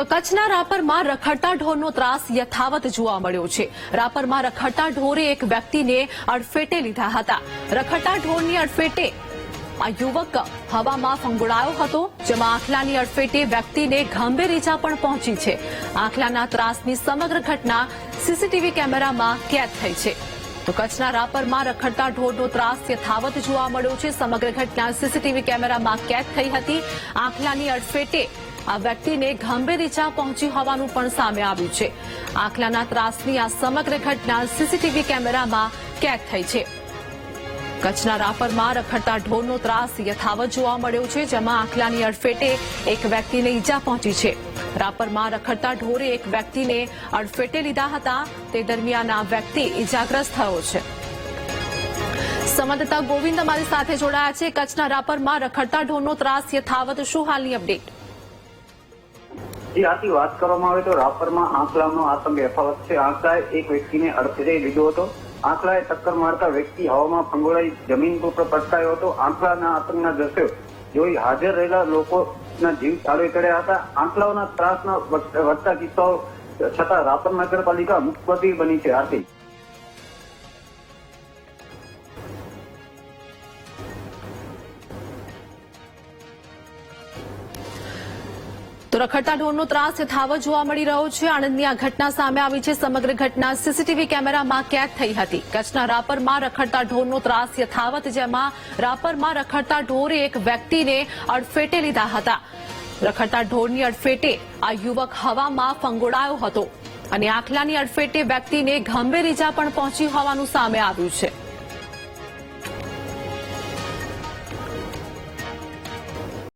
તો કચ્છના રાપરમાં રખડતા ઢોરનો ત્રાસ યથાવત જોવા મળ્યો છે. રાપરમાં રખડતા ઢોરે એક વ્યક્તિને અડફેટે લીધા હતા. રખડતા ઢોરની અડફેટે આ યુવક હવામાં ફંગોળાયો હતો, જેમાં આખલાની અડફેટે વ્યક્તિને ગંભીર ઇજા પણ પહોંચી છે. આખલાના ત્રાસની સમગ્ર ઘટના સીસીટીવી કેમેરામાં કેદ થઈ છે. તો કચ્છના રાપરમાં રખડતા ઢોરનો ત્રાસ યથાવત જોવા મળ્યો છે. સમગ્ર ઘટના સીસીટીવી કેમેરામાં કેદ થઈ હતી. આખલાની અડફેટે આ વ્યક્તિને ગંભીર ઇજા પહોંચી હોવાનું પણ સામે આવ્યું છે. આખલાના ત્રાસની આ સમગ્ર ઘટના સીસીટીવી કેમેરામાં કેદ થઈ છે. કચ્છના રાપરમાં રખડતા ઢોરનો ત્રાસ યથાવત જોવા મળ્યો છે, જેમાં આખલાની અડફેટે એક વ્યક્તિને ઈજા પહોંચી છે. રાપરમાં રખડતા ઢોરે એક વ્યક્તિને અડફેટે લીધા હતા. તે દરમિયાન આ વ્યક્તિ ઈજાગ્રસ્ત થયો છે. સંવાદદાતા ગોવિંદ અમારી સાથે જોડાયા છે. કચ્છના રાપરમાં રખડતા ઢોરનો ત્રાસ યથાવત શું હાલની અપડેટ? જી આથી વાત કરવામાં આવે તો રાપરમાં આંકલાનો આતંક યથાવત છે. આંકલાએ એક વ્યક્તિને અડફેટે લીધો હતો. આંકલાએ ટક્કર મારતા વ્યક્તિ હવામાં ફંગોળાઈ જમીન પર પટકાયો હતો. આંકલાના આતંકના દ્રશ્યો જોઈ હાજર રહેલા લોકોના જીવ તાળવે ચડ્યા હતા. આંકલાઓના ત્રાસના વધતા કિસ્સાઓ છતાં રાપર નગરપાલિકા મુખપતિ બની છે આથી. તો રખડતા ઢોરનો ત્રાસ યથાવત જોવા મળી રહ્યો છે. આણંદની આ ઘટના સામે આવી છે. સમગ્ર ઘટના સીસીટીવી કેમેરામાં કેદ થઈ હતી. કચ્છના રાપરમાં રખડતા ઢોરનો ત્રાસ યથાવત, જેમાં રાપરમાં રખડતા ઢોરે એક વ્યક્તિને અડફેટે લીધા હતા. રખડતા ઢોરની અડફેટે આ યુવક હવામાં ફંગોળાયો હતો અને આખલાની અડફેટે વ્યક્તિને ગંભીર ઈજા પણ પહોંચી હોવાનું સામે આવ્યું છે.